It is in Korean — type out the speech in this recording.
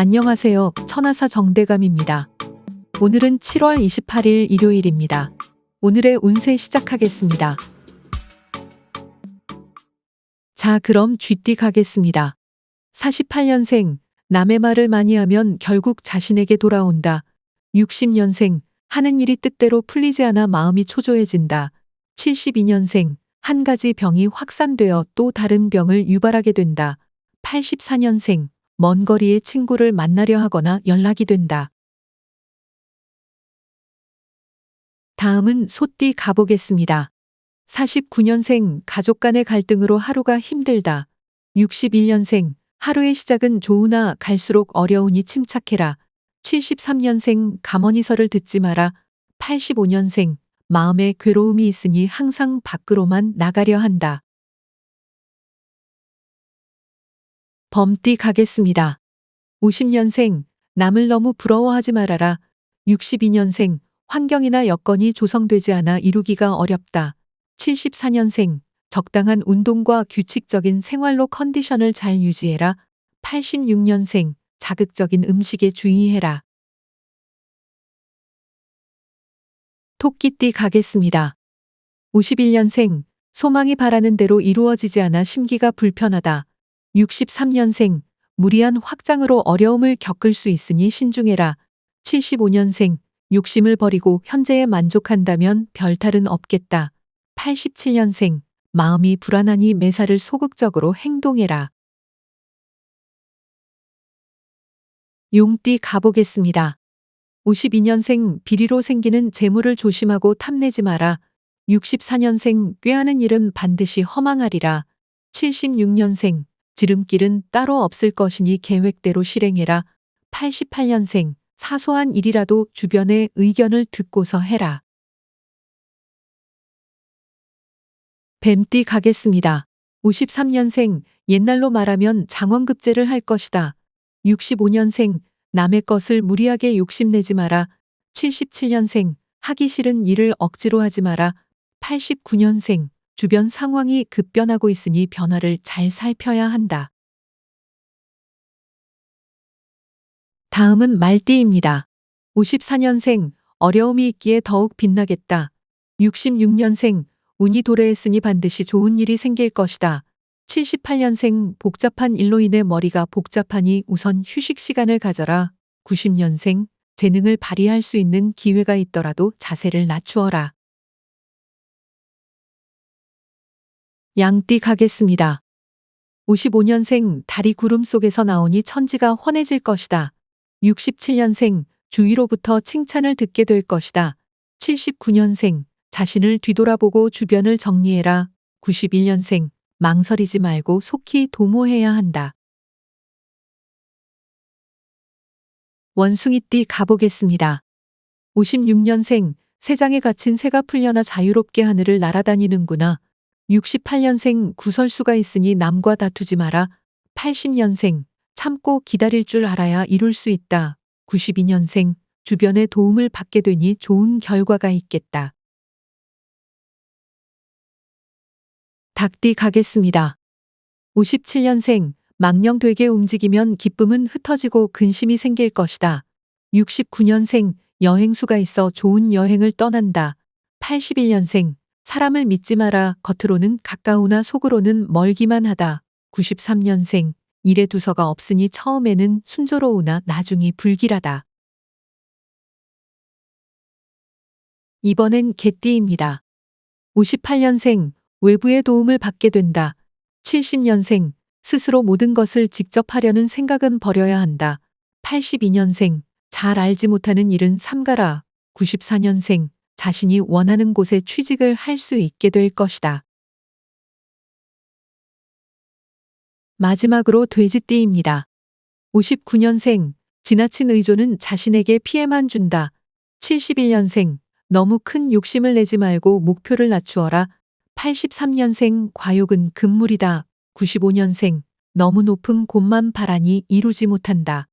안녕하세요. 천하사 정대감입니다. 오늘은 7월 28일 일요일입니다. 오늘의 운세 시작하겠습니다. 자, 그럼 쥐띠 가겠습니다. 48년생, 남의 말을 많이 하면 결국 자신에게 돌아온다. 60년생, 하는 일이 뜻대로 풀리지 않아 마음이 초조해진다. 72년생, 한 가지 병이 확산되어 또 다른 병을 유발하게 된다. 84년생, 먼 거리의 친구를 만나려 하거나 연락이 된다. 다음은 소띠 가보겠습니다. 49년생 가족 간의 갈등으로 하루가 힘들다. 61년생 하루의 시작은 좋으나 갈수록 어려우니 침착해라. 73년생 가머니설을 듣지 마라. 85년생 마음에 괴로움이 있으니 항상 밖으로만 나가려 한다. 범띠 가겠습니다. 50년생 남을 너무 부러워하지 말아라. 62년생 환경이나 여건이 조성되지 않아 이루기가 어렵다. 74년생 적당한 운동과 규칙적인 생활로 컨디션을 잘 유지해라. 86년생 자극적인 음식에 주의해라. 토끼띠 가겠습니다. 51년생 소망이 바라는 대로 이루어지지 않아 심기가 불편하다. 63년생 무리한 확장으로 어려움을 겪을 수 있으니 신중해라. 75년생 욕심을 버리고 현재에 만족한다면 별탈은 없겠다. 87년생 마음이 불안하니 매사를 소극적으로 행동해라. 용띠 가보겠습니다. 52년생 비리로 생기는 재물을 조심하고 탐내지 마라. 64년생 꾀하는 일은 반드시 허망하리라. 76년생 지름길은 따로 없을 것이니 계획대로 실행해라. 88년생 사소한 일이라도 주변의 의견을 듣고서 해라. 뱀띠 가겠습니다. 53년생 옛날로 말하면 장원급제를 할 것이다. 65년생 남의 것을 무리하게 욕심내지 마라. 77년생 하기 싫은 일을 억지로 하지 마라. 89년생 주변 상황이 급변하고 있으니 변화를 잘 살펴야 한다. 다음은 말띠입니다. 54년생 어려움이 있기에 더욱 빛나겠다. 66년생 운이 도래했으니 반드시 좋은 일이 생길 것이다. 78년생 복잡한 일로 인해 머리가 복잡하니 우선 휴식 시간을 가져라. 90년생 재능을 발휘할 수 있는 기회가 있더라도 자세를 낮추어라. 양띠 가겠습니다. 55년생 달이 구름 속에서 나오니 천지가 환해질 것이다. 67년생 주위로부터 칭찬을 듣게 될 것이다. 79년생 자신을 뒤돌아보고 주변을 정리해라. 91년생 망설이지 말고 속히 도모해야 한다. 원숭이띠 가보겠습니다. 56년생 세장에 갇힌 새가 풀려나 자유롭게 하늘을 날아다니는구나. 68년생 구설수가 있으니 남과 다투지 마라. 80년생 참고 기다릴 줄 알아야 이룰 수 있다. 92년생 주변의 도움을 받게 되니 좋은 결과가 있겠다. 닭띠 가겠습니다. 57년생 망령 되게 움직이면 기쁨은 흩어지고 근심이 생길 것이다. 69년생 여행수가 있어 좋은 여행을 떠난다. 81년생 사람을 믿지 마라 겉으로는 가까우나 속으로는 멀기만 하다. 93년생 일에 두서가 없으니 처음에는 순조로우나 나중이 불길하다. 이번엔 개띠입니다. 58년생 외부의 도움을 받게 된다. 70년생 스스로 모든 것을 직접 하려는 생각은 버려야 한다. 82년생 잘 알지 못하는 일은 삼가라. 94년생 자신이 원하는 곳에 취직을 할 수 있게 될 것이다. 마지막으로 돼지띠입니다. 59년생 지나친 의존은 자신에게 피해만 준다. 71년생 너무 큰 욕심을 내지 말고 목표를 낮추어라. 83년생 과욕은 금물이다. 95년생 너무 높은 곳만 바라니 이루지 못한다.